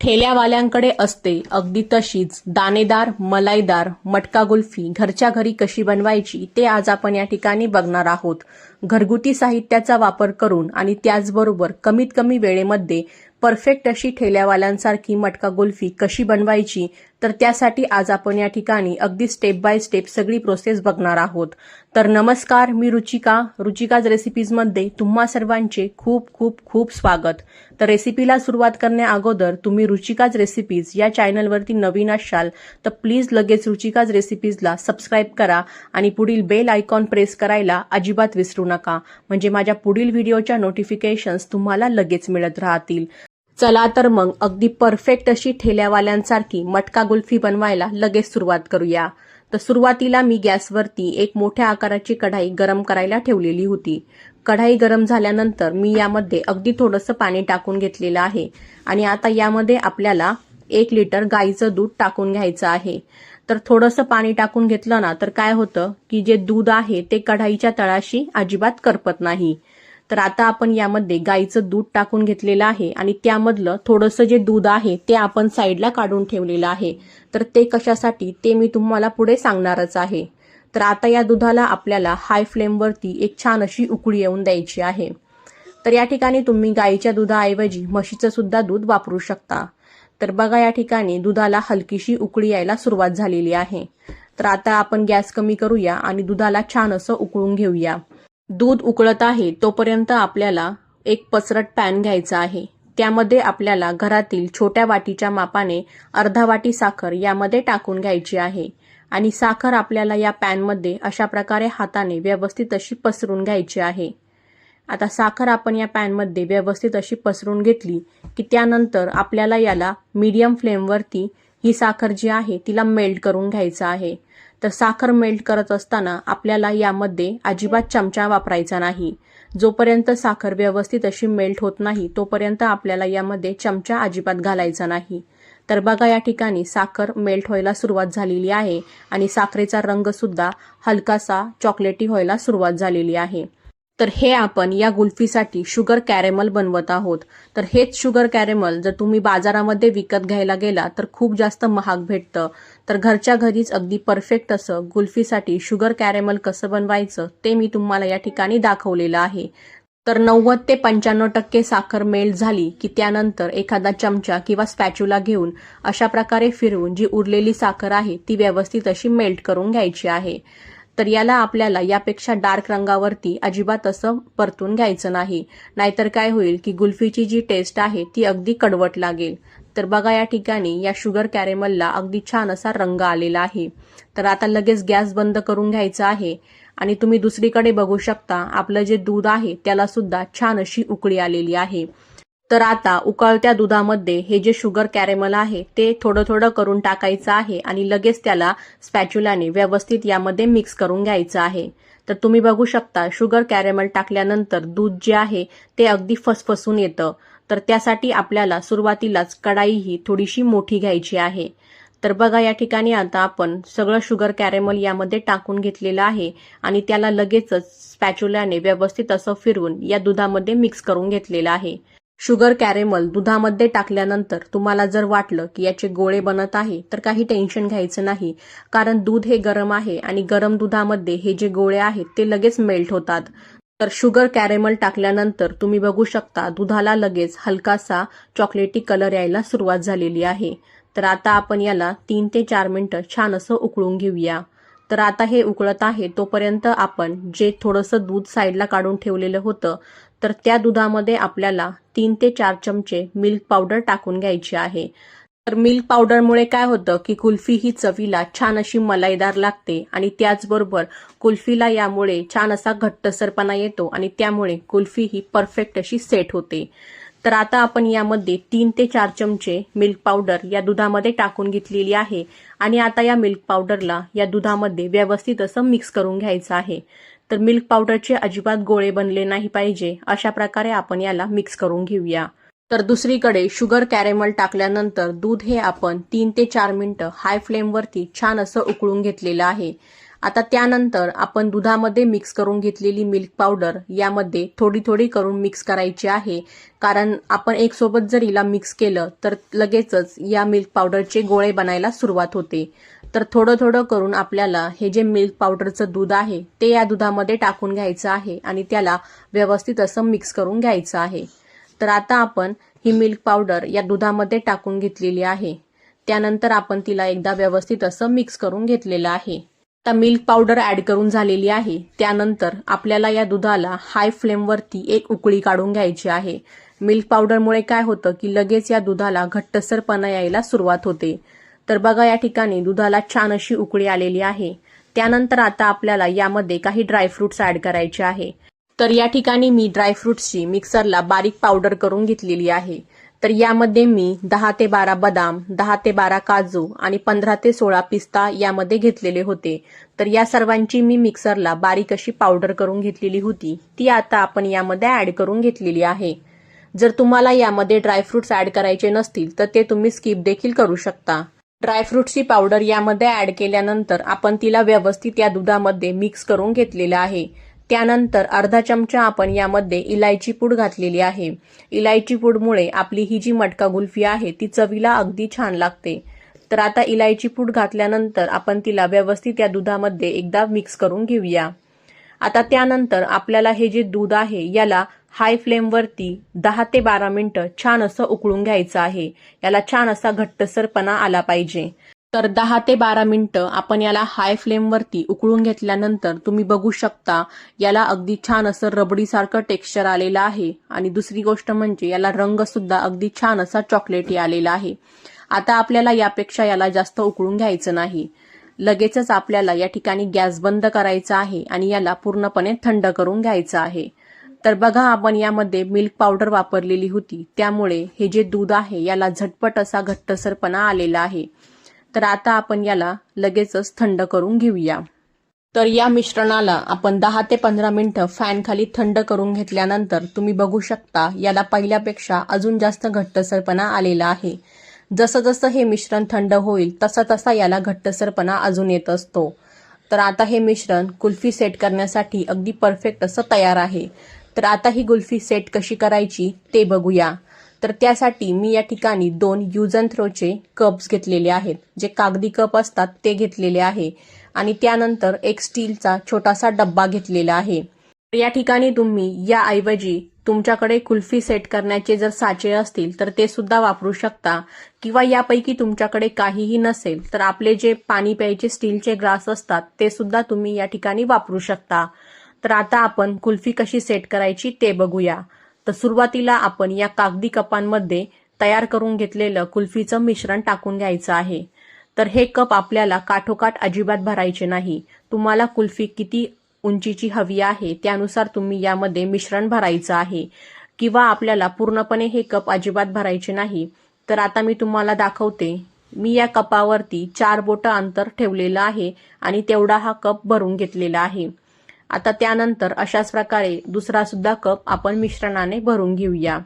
ठेल्यावाल्यांकडे असते. अगदी तशीच दाणेदार मलाईदार मटका गुल्फी घरच्या घरी कशी बनवायची ते आज आपण या ठिकाणी बघणार आहोत. घरगुती साहित्याचा वापर करून आणि त्याचबरोबर कमीत कमी वेळेमध्ये परफेक्ट अशी ठेल्यावाल्यांसारखी मटका गुल्फी कशी बनवायची तर त्यासाठी आज आपण या ठिकाणी अगदी स्टेप बाय स्टेप सगळी प्रोसेस बघणार आहोत. तर नमस्कार मी रुचिका. रुचिकाज रेसिपीजमध्ये तुम्हा सर्वांचे खूप खूप खूप स्वागत. तर रेसिपीला सुरुवात करण्या अगोदर तुम्ही रुचिकाज रेसिपीज या चॅनलवरती नवीन असाल तर प्लीज लगेच रुचिकाज रेसिपीजला सबस्क्राईब करा आणि पुढील बेल आयकॉन प्रेस करायला अजिबात विसरू नका. म्हणजे माझ्या पुढील व्हिडिओच्या नोटिफिकेशन्स तुम्हाला लगेच मिळत राहतील. चला तर मग अगदी परफेक्ट अशी ठेल्यावाल्यांसारखी मटका गुल्फी बनवायला लगेच सुरुवात करूया. तर सुरुवातीला मी गॅसवरती एक मोठ्या आकाराची कढाई गरम करायला ठेवलेली होती. कढाई गरम झाल्यानंतर मी यामध्ये अगदी थोडंसं पाणी टाकून घेतलेलं आहे आणि आता यामध्ये आपल्याला एक लिटर गाईचं दूध टाकून घ्यायचं आहे. तर थोडंसं पाणी टाकून घेतलं ना तर काय होतं की जे दूध आहे ते कढाईच्या तळाशी अजिबात करपत नाही. तर आता आपण यामध्ये गाईचं दूध टाकून घेतलेलं आहे आणि त्यामधलं थोडंसं जे दूध आहे ते आपण साईडला काढून ठेवलेलं आहे. तर ते कशासाठी ते मी तुम्हाला पुढे सांगणारच आहे. तर आता या दुधाला आपल्याला हाय फ्लेमवरती एक छान अशी उकळी येऊन द्यायची आहे. तर या ठिकाणी तुम्ही गाईच्या दुधाऐवजी म्हशीचं सुद्धा दूध वापरू शकता. तर बघा या ठिकाणी दुधाला हलकीशी उकळी यायला सुरुवात झालेली आहे. तर आता आपण गॅस कमी करूया आणि दुधाला छान असं उकळून घेऊया. दूध उकळत आहे तोपर्यंत आपल्याला एक पसरट पॅन घ्यायचा आहे. त्यामध्ये आपल्याला घरातील छोट्या वाटीच्या मापाने अर्धा वाटी साखर यामध्ये टाकून घ्यायची आहे. आणि साखर आपल्याला या पॅनमध्ये अशा प्रकारे हाताने व्यवस्थित अशी पसरून घ्यायची आहे. आता साखर आपण या पॅनमध्ये व्यवस्थित अशी पसरून घेतली की त्यानंतर आपल्याला याला मीडियम फ्लेमवरती ही साखर जी आहे तिला मेल्ट करून घ्यायचं आहे. तर साखर मेल्ट करत असताना आपल्याला यामध्ये अजिबात चमचा वापरायचा नाही. जोपर्यंत साखर व्यवस्थित अशी मेल्ट होत नाही तोपर्यंत आपल्याला यामध्ये चमचा अजिबात घालायचा नाही. तर बघा या ठिकाणी साखर मेल्ट व्हायला सुरुवात झालेली आहे आणि साखरेचा रंगसुद्धा हलकासा चॉकलेटी व्हायला सुरुवात झालेली आहे. तर हे आपण या गुल्फीसाठी शुगर कॅरेमल बनवत आहोत. तर हेच शुगर कॅरेमल जर तुम्ही बाजारामध्ये विकत घ्यायला गेला तर खूप जास्त महाग भेटतं. तर घरच्या घरीच अगदी परफेक्ट असं गुल्फीसाठी शुगर कॅरेमल कसं बनवायचं ते मी तुम्हाला या ठिकाणी दाखवलेलं आहे. तर नव्वद ते पंच्याण्णव टक्के साखर मेल्ट झाली की त्यानंतर एखादा चमचा किंवा स्पॅच्युला घेऊन अशा प्रकारे फिरवून जी उरलेली साखर आहे ती व्यवस्थित अशी मेल्ट करून घ्यायची आहे. तर याला आपल्याला यापेक्षा डार्क रंगावरती अजिबात असं परतून घ्यायचं नाही. नाहीतर काय होईल की गुल्फीची जी टेस्ट आहे ती अगदी कडवट लागेल. तर बघा या ठिकाणी या शुगर कॅरेमलला अगदी छान असा रंग आलेला आहे. तर आता लगेच गॅस बंद करून घ्यायचा आहे. आणि तुम्ही दुसरीकडे बघू शकता आपलं जे दूध आहे त्याला सुद्धा छान अशी उकळी आलेली आहे. तर आता उकळत्या दुधामध्ये हे जे शुगर कॅरेमल आहे ते थोडं थोडं करून टाकायचं आहे आणि लगेच त्याला स्पॅच्युलाने व्यवस्थित यामध्ये मिक्स करून घ्यायचं आहे. तर तुम्ही बघू शकता शुगर कॅरेमल टाकल्यानंतर दूध जे आहे ते अगदी फसफसून येतं. तर त्यासाठी आपल्याला सुरुवातीलाच कढाई ही थोडीशी मोठी घ्यायची आहे. तर बघा या ठिकाणी आता आपण सगळं शुगर कॅरेमल यामध्ये टाकून घेतलेलं आहे आणि त्याला लगेचच स्पॅच्युलाने व्यवस्थित असं फिरवून या दुधामध्ये मिक्स करून घेतलेलं आहे. शुगर कॅरेमल दुधामध्ये टाकल्यानंतर तुम्हाला जर वाटलं की याचे गोळे बनत आहे तर काही टेन्शन घ्यायचं नाही. कारण दूध हे गरम आहे आणि गरम दुधामध्ये हे जे गोळे आहेत ते लगेच मेल्ट होतात. तर शुगर कॅरेमल टाकल्यानंतर तुम्ही बघू शकता दुधाला लगेच हलकासा चॉकलेटी कलर यायला सुरुवात झालेली आहे. तर आता आपण याला तीन ते चार मिनटं छान असं उकळून घेऊया. तर आता हे उकळत आहे तोपर्यंत आपण जे थोडंसं दूध साईडला काढून ठेवलेलं होतं तर त्या दुधामध्ये आपल्याला तीन ते चार चमचे मिल्क पावडर टाकून घ्यायची आहे. तर मिल्क पावडरमुळे काय होतं की कुल्फी ही चवीला छान अशी मलाईदार लागते आणि त्याचबरोबर कुल्फीला यामुळे छान असा घट्टसरपणा येतो आणि त्यामुळे कुल्फी ही परफेक्ट अशी सेट होते. तर आता आपण यामध्ये तीन ते चार चमचे मिल्क पावडर या दुधामध्ये टाकून घेतलेली आहे आणि आता या मिल्क पावडरला या दुधामध्ये व्यवस्थित असं मिक्स करून घ्यायचं आहे. तर मिल्क पावडरचे अजिबात गोळे बनले नाही पाहिजे अशा प्रकारे आपण याला मिक्स करून घेऊया. तर दुसरीकडे शुगर कॅरेमल टाकल्यानंतर दूध हे आपण तीन ते चार मिनटं हाय फ्लेमवरती छान असं उकळून घेतलेलं आहे. आता त्यानंतर आपण दुधामध्ये मिक्स करून घेतलेली मिल्क पावडर यामध्ये थोडी थोडी करून मिक्स करायची आहे. कारण आपण एक सोबत जर हिला मिक्स केलं तर लगेचच या मिल्क पावडरचे गोळे बनायला सुरुवात होते. तर थोडं थोडं करून आपल्याला हे जे मिल्क पावडरचं दूध आहे ते या दुधामध्ये टाकून घ्यायचं आहे आणि त्याला व्यवस्थित असं मिक्स करून घ्यायचं आहे. तर आता आपण ही मिल्क पावडर या दुधामध्ये टाकून घेतलेली आहे. त्यानंतर आपण तिला एकदा व्यवस्थित असं मिक्स करून घेतलेलं आहे. आता मिल्क पावडर ऍड करून झालेली आहे. त्यानंतर आपल्याला या दुधाला हाय फ्लेमवरती एक उकळी काढून घ्यायची आहे. मिल्क पावडरमुळे काय होतं की लगेच या दुधाला घट्टसरपणा यायला सुरुवात होते. तर बघा या ठिकाणी दुधाला छान अशी उकळी आलेली आहे. त्यानंतर आता आपल्याला यामध्ये काही ड्रायफ्रुट्स ऍड करायचे आहे. तर या ठिकाणी मी ड्रायफ्रुट्सची मिक्सरला बारीक पावडर करून घेतलेली आहे. तर यामध्ये मी दहा ते बारा बदाम दहा ते बारा काजू आणि पंधरा ते सोळा पिस्ता यामध्ये घेतलेले होते. तर या सर्वांची मी मिक्सरला बारीक अशी पावडर करून घेतलेली होती. ती आता आपण यामध्ये ऍड करून घेतलेली आहे. जर तुम्हाला यामध्ये ड्रायफ्रुट्स ऍड करायचे नसतील तर ते तुम्ही स्किप देखील करू शकता. ड्रायफ्रुट्सची पावडर यामध्ये ऍड केल्यानंतर आपण तिला व्यवस्थित या दुधामध्ये मिक्स करून घेतलेलं आहे. त्यानंतर अर्धा चमचा आपण यामध्ये इलायची पूड घातलेली आहे. इलायची पूडमुळे आपली ही जी मटका गुल्फी आहे ती चवीला अगदी छान लागते. तर आता इलायची पूड घातल्यानंतर आपण तिला व्यवस्थित या दुधामध्ये एकदा मिक्स करून घेऊया. आता त्यानंतर आपल्याला हे जे दूध आहे याला हाय फ्लेमवरती दहा ते बारा मिनटं छान असं उकळून घ्यायचं आहे. याला छान असा घट्टसरपणा आला पाहिजे. तर दहा ते बारा मिनटं आपण याला हाय फ्लेमवरती उकळून घेतल्यानंतर तुम्ही बघू शकता याला अगदी छान असं रबडीसारखं टेक्स्चर आलेलं आहे. आणि दुसरी गोष्ट म्हणजे याला रंग सुद्धा अगदी छान असा चॉकलेटी आलेला आहे. आता आपल्याला यापेक्षा याला जास्त उकळून घ्यायचं नाही. लगेचच आपल्याला या ठिकाणी गॅस बंद करायचा आहे आणि याला पूर्णपणे थंड करून घ्यायचं आहे. तर बघा आपण यामध्ये मिल्क पावडर वापरलेली होती. त्यामुळे हे जे दूध आहे याला झटपट असा घट्टसरपणा आलेला आहे. तर आता आपण याला लगेचच थंड करून घेऊया. तर या मिश्रणाला आपण दहा ते पंधरा मिनिटं फॅनखाली थंड करून घेतल्यानंतर तुम्ही बघू शकता याला पहिल्यापेक्षा अजून जास्त घट्टसरपणा आलेला आहे. जसं जसं हे मिश्रण थंड होईल तसा तसा याला घट्टसरपणा अजून येत असतो. तर आता हे मिश्रण कुल्फी सेट करण्यासाठी अगदी परफेक्ट असं तयार आहे. तर आता ही कुल्फी सेट कशी करायची ते बघूया. तर त्यासाठी मी या ठिकाणी दोन यूज अँड थ्रोचे कप्स घेतलेले आहेत. जे कागदी कप असतात ते घेतलेले आहे. आणि त्यानंतर एक स्टीलचा छोटासा डब्बा घेतलेला आहे. तर या ठिकाणी तुम्ही या ऐवजी तुमच्याकडे कुल्फी सेट करण्याचे जर साचे असतील तर ते सुद्धा वापरू शकता. किंवा यापैकी तुमच्याकडे काहीही नसेल तर आपले जे पाणी प्यायचे स्टीलचे ग्लास असतात ते सुद्धा तुम्ही या ठिकाणी वापरू शकता. तर आता आपण कुल्फी कशी सेट करायची ते बघूया. तर सुरुवातीला आपण या कागदी कपांमध्ये तयार करून घेतलेलं कुल्फीचं मिश्रण टाकून घ्यायचं आहे. तर हे कप आपल्याला काठोकाठ अजिबात भरायचे नाही. तुम्हाला कुल्फी किती उंचीची हवी आहे त्यानुसार तुम्ही यामध्ये मिश्रण भरायचं आहे. किंवा आपल्याला पूर्णपणे हे कप अजिबात भरायचे नाही. तर आता मी तुम्हाला दाखवते. मी या कपावरती चार बोटं अंतर ठेवलेलं आहे आणि तेवढा हा कप भरून घेतलेला आहे. आता त्यानंतर अशाच प्रकारे दुसरा सुद्धा कप आपण मिश्रणाने भरून घेऊया.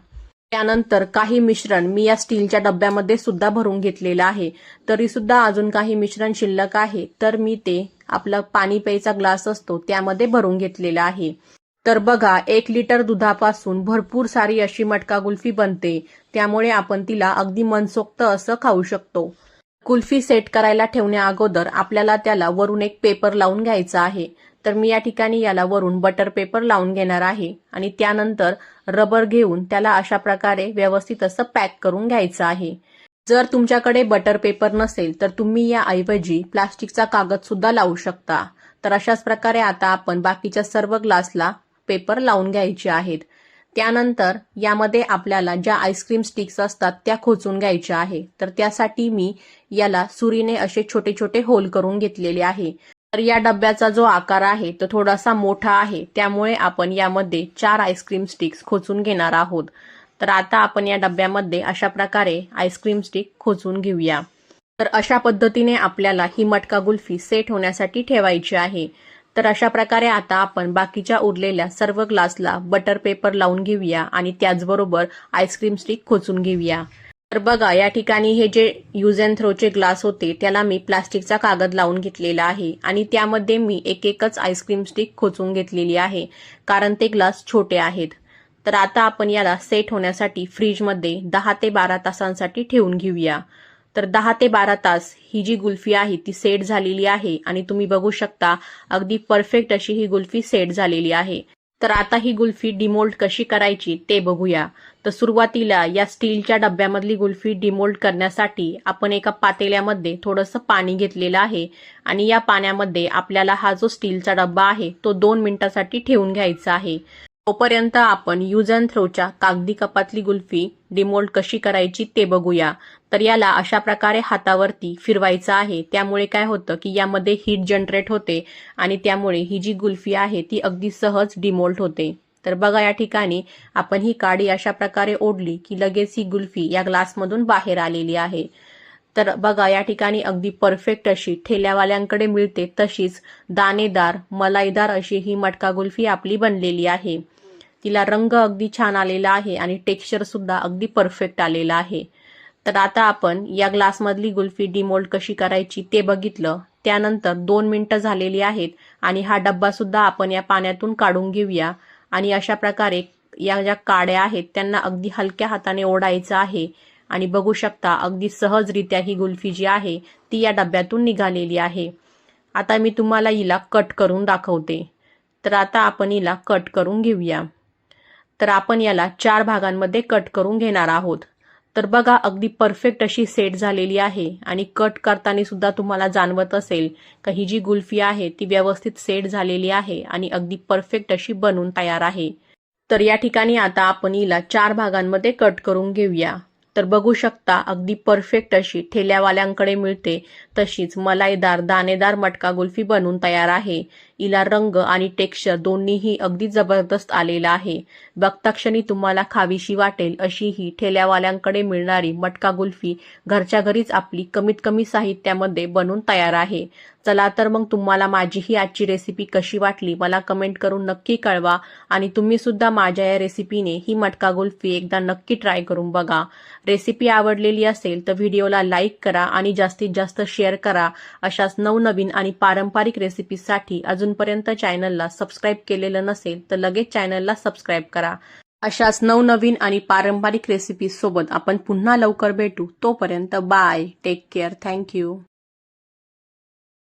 त्यानंतर काही मिश्रण मी या स्टीलच्या डब्यामध्ये सुद्धा भरून घेतलेलं आहे. तरी सुद्धा अजून काही मिश्रण शिल्लक आहे. तर मी ते आपला पाणी प्यायचा ग्लास असतो त्यामध्ये भरून घेतलेला आहे. तर बघा एक लिटर दुधापासून भरपूर सारी अशी मटका कुल्फी बनते. त्यामुळे आपण तिला अगदी मनसोक्त असं खाऊ शकतो. कुल्फी सेट करायला ठेवण्या अगोदर आपल्याला त्याला वरून एक पेपर लावून घ्यायचा आहे. तर मी या ठिकाणी याला वरून बटर पेपर लावून घेणार आहे आणि त्यानंतर रबर घेऊन त्याला अशा प्रकारे व्यवस्थित असं पॅक करून घ्यायचं आहे. जर तुमच्याकडे बटर पेपर नसेल तर तुम्ही या ऐवजी प्लास्टिकचा कागद सुद्धा लावू शकता. तर अशाच प्रकारे आता आपण बाकीच्या सर्व ग्लासला पेपर लावून घ्यायचे आहेत. त्यानंतर यामध्ये आपल्याला ज्या आईस्क्रीम स्टिक्स असतात त्या खोचून घ्यायच्या आहे. तर त्यासाठी मी याला सुरीने असे छोटे छोटे होल करून घेतलेले आहे. तर या डब्याचा जो आकार आहे तो थोडासा मोठा आहे. त्यामुळे आपण यामध्ये चार आईस्क्रीम स्टिक्स खोचून घेणार आहोत. तर आता आपण या डब्यामध्ये अशा प्रकारे आईस्क्रीम स्टिक खोचून घेऊया. तर अशा पद्धतीने आपल्याला ही मटका गुल्फी सेट होण्यासाठी ठेवायची आहे. तर अशा प्रकारे आता आपण बाकीच्या उरलेल्या सर्व ग्लासला बटर पेपर लावून घेऊया आणि त्याचबरोबर आईस्क्रीम स्टिक खोचून घेऊया. तर बघा या ठिकाणी हे जे यूज अँड थ्रोचे ग्लास होते त्याला मी प्लास्टिकचा कागद लावून घेतलेला आहे. आणि त्यामध्ये मी एक एकच आईस्क्रीम स्टिक खोचून घेतलेली आहे कारण ते ग्लास छोटे आहेत. तर आता आपण याला सेट होण्यासाठी फ्रीजमध्ये दहा ते बारा तासांसाठी ठेवून घेऊया. तर दहा ते बारा तास ही जी गुल्फी आहे ती सेट झालेली आहे. आणि तुम्ही बघू शकता अगदी परफेक्ट अशी ही गुल्फी सेट झालेली आहे. तर आता ही गुल्फी डिमोल्ड कशी करायची ते बघूया. तर सुरुवातीला या स्टीलच्या डब्यामधली गुल्फी डिमोल्ड करण्यासाठी आपण एका पातेल्यामध्ये थोडंसं पाणी घेतलेलं आहे आणि या पाण्यामध्ये आपल्याला हा जो स्टीलचा डब्बा आहे तो दोन मिनिटासाठी ठेवून घ्यायचा आहे. तोपर्यंत आपण यूज अँड थ्रोच्या कागदी कपातली गुल्फी डिमोल्ड कशी करायची ते बघूया. तर याला अशा प्रकारे हातावरती फिरवायचं आहे. त्यामुळे काय होतं की यामध्ये हीट जनरेट होते आणि त्यामुळे ही जी गुल्फी आहे ती अगदी सहज डिमोल्ड होते. तर बघा या ठिकाणी आपण ही काडी अशा प्रकारे ओढली की लगेच ही गुल्फी या ग्लासमधून बाहेर आलेली आहे. तर बघा या ठिकाणी अगदी परफेक्ट अशी ठेल्यावाल्यांकडे मिळते तशीच दाणेदार मलाईदार अशी ही मटका गुल्फी आपली बनलेली आहे. तिला रंग अगदी छान आलेला आहे आणि टेक्स्चर सुद्धा अगदी परफेक्ट आलेला आहे. तर आता आपण या ग्लासमधली गुल्फी डिमोल्ड कशी करायची ते बघितलं. त्यानंतर दोन मिनटं झालेली आहेत आणि हा डब्बा सुद्धा आपण या पाण्यातून काढून घेऊया. आणि अशा प्रकारे या ज्या काड्या आहेत त्यांना अगदी हलक्या हाताने ओढायचं आहे. आणि बघू शकता अगदी सहजरित्या ही गुल्फी जी आहे ती या डब्यातून निघालेली आहे. आता मी तुम्हाला हिला कट करून दाखवते. तर आता आपण हिला कट करून घेऊया. तर आपण याला चार भागांमध्ये कट करून घेणार आहोत. तर बघा अगदी परफेक्ट अशी सेट झालेली आहे आणि कट करताना सुद्धा तुम्हाला जाणवत असेल का ही जी गुल्फी आहे ती व्यवस्थित सेट झालेली आहे आणि अगदी परफेक्ट अशी बनून तयार आहे. तर या ठिकाणी आता आपण हिला चार भागांमध्ये कट करून घेऊया. तर बघू शकता अगदी परफेक्ट अशी ठेल्यावाल्यांकडे मिळते तशीच मलाईदार दाणेदार मटका गुल्फी बनून तयार आहे. हिला रंग आणि टेक्स्चर दोन्हीही अगदी जबरदस्त आलेला आहे. बघताक्षणी तुम्हाला खावीशी वाटेल अशी ही ठेल्यावाल्यांकडे मिळणारी मटका गुल्फी घरच्या घरीच आपली कमीत कमी साहित्यामध्ये बनून तयार आहे. चला तर मग तुम्हाला माझी ही आजची रेसिपी कशी वाटली मला कमेंट करून नक्की कळवा आणि तुम्ही सुद्धा माझ्या या रेसिपीने ही मटका गुल्फी एकदा नक्की ट्राय करून बघा. रेसिपी आवडलेली असेल तर व्हिडिओला लाईक करा आणि जास्तीत जास्त शेअर करा अशाच नवनवीन आणि पारंपरिक रेसिपीसाठी अजून अजूनपर्यंत चॅनलला सबस्क्राईब केलेलं नसेल तर लगेच चॅनलला सबस्क्राईब करा. अशाच नवनवीन आणि पारंपरिक रेसिपीज सोबत आपण पुन्हा लवकर भेटू. तोपर्यंत बाय टेक केअर थँक्यू